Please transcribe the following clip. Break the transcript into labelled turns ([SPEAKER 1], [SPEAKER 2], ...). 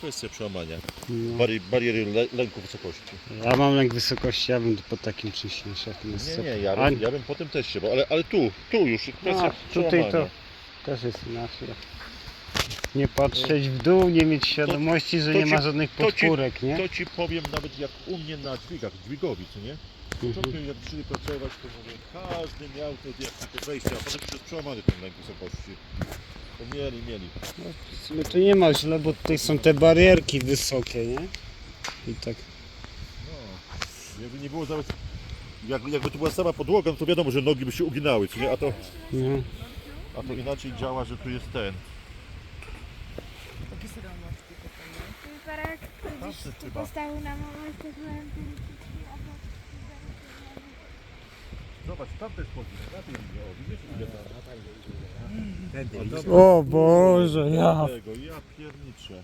[SPEAKER 1] kwestia przełamania
[SPEAKER 2] No.
[SPEAKER 1] bari bariery le lęku wysokości.
[SPEAKER 2] Ja mam lęk wysokości, ja bym po takim czymś nie szedł. No
[SPEAKER 1] Nie, nie, ja bym, ja bym potem też się, bo ale, ale tu, tu już kwestia
[SPEAKER 2] A, tutaj
[SPEAKER 1] przełamania.
[SPEAKER 2] to też jest inaczej. Nie patrzeć w dół, nie mieć świadomości, że
[SPEAKER 1] to
[SPEAKER 2] nie
[SPEAKER 1] ci-
[SPEAKER 2] ma żadnych
[SPEAKER 1] to ci-
[SPEAKER 2] podpórek, nie?
[SPEAKER 1] To ci powiem nawet jak u mnie na dźwigach, dźwigowi, co nie?
[SPEAKER 2] Mhm.
[SPEAKER 1] Początku jak zaczęli pracować, to mówię, każdy miał to jak tylko wejście, a potem przez przełamany ten lęk wysokości. To mieli, mieli.
[SPEAKER 2] W sumie tu nie ma źle, bo tutaj są te barierki wysokie, nie? I tak.
[SPEAKER 1] No, jakby nie było nawet, jak, jakby tu była sama podłoga, no to wiadomo, że nogi by się uginały, co nie? A to,
[SPEAKER 2] No.
[SPEAKER 1] a to inaczej działa, że tu jest ten.
[SPEAKER 3] Parę kiedyś
[SPEAKER 1] Tamten
[SPEAKER 3] tu
[SPEAKER 1] chyba.
[SPEAKER 3] postawił na moment, to byłem a
[SPEAKER 1] Zobacz, tamte spodnie, na tej linie, o, widzisz ile tam?
[SPEAKER 2] O Boże, ja.
[SPEAKER 1] Ja pierniczę.